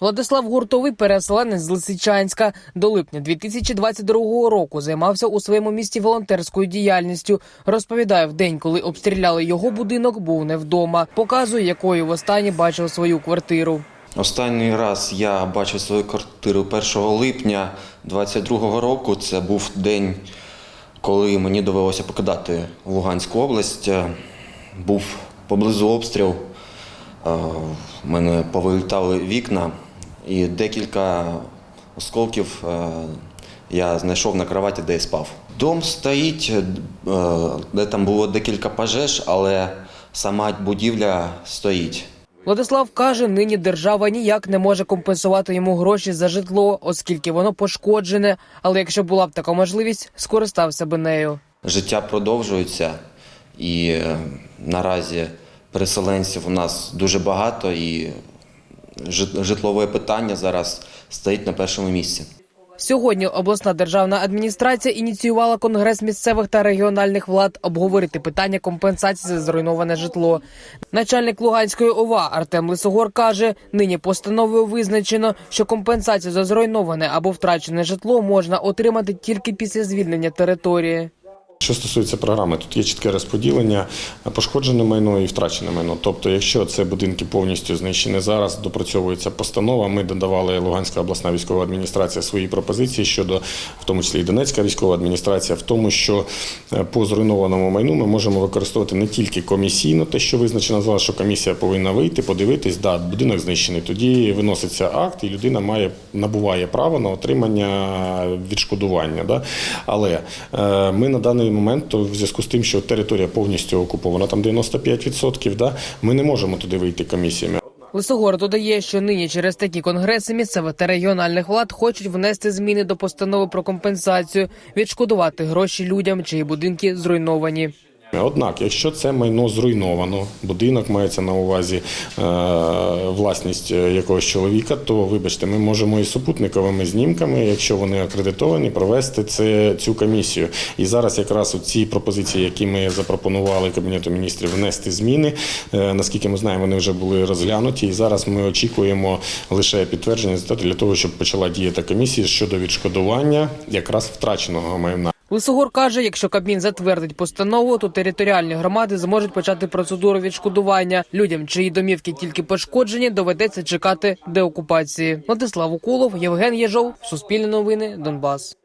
Владислав Гуртовий, переселенець з Лисичанська, до липня 2022 року займався у своєму місті волонтерською діяльністю. Розповідає, в день, коли обстріляли його будинок, був не вдома. Показує, якою востаннє бачив свою квартиру. Останній раз я бачив свою квартиру 1 липня 22 року. Це був день, коли мені довелося покидати Луганську область. Був поблизу обстріл. Е, В мене повилітали вікна і декілька осколків е, я знайшов на кроваті, де я спав. Дом стоїть, е, де там було декілька пожеж, але сама будівля стоїть. Владислав каже, нині держава ніяк не може компенсувати йому гроші за житло, оскільки воно пошкоджене. Але якщо була б така можливість, скористався би нею. Життя продовжується, і наразі переселенців у нас дуже багато, і житлове питання зараз стоїть на першому місці. Сьогодні обласна державна адміністрація ініціювала конгрес місцевих та регіональних влад обговорити питання компенсації за зруйноване житло. Начальник Луганської ОВА Артем Лисогор каже: нині постановою визначено, що компенсацію за зруйноване або втрачене житло можна отримати тільки після звільнення території. Що стосується програми, тут є чітке розподілення пошкоджене майно і втрачене майно. Тобто, якщо це будинки повністю знищені зараз, допрацьовується постанова. Ми додавали Луганська обласна військова адміністрація свої пропозиції щодо, в тому числі і Донецька військова адміністрація, в тому, що е, по зруйнованому майну ми можемо використовувати не тільки комісійно, те, що визначено зараз, що комісія повинна вийти, подивитись, да, будинок знищений. Тоді виноситься акт, і людина має набуває право на отримання відшкодування. Да? Але е, ми на даний момент, то в зв'язку з тим, що територія повністю окупована, там 95%, да, ми не можемо туди вийти комісіями. Лисогор додає, що нині через такі конгреси місцевих та регіональних влад хочуть внести зміни до постанови про компенсацію, відшкодувати гроші людям, чиї будинки зруйновані. Однак, якщо це майно зруйновано, будинок мається на увазі е, власність е, якогось чоловіка, то вибачте, ми можемо і супутниковими знімками, якщо вони акредитовані, провести це цю комісію. І зараз якраз у ці пропозиції, які ми запропонували Кабінету міністрів, внести зміни. е, наскільки ми знаємо, вони вже були розглянуті. І зараз ми очікуємо лише підтвердження для того, щоб почала діяти комісія щодо відшкодування якраз втраченого майна. Лисогор каже, якщо Кабмін затвердить постанову, то територіальні громади зможуть почати процедуру відшкодування. Людям, чиї домівки тільки пошкоджені, доведеться чекати деокупації. Владислав Укулов, Євген Єжов, Суспільне новини, Донбас.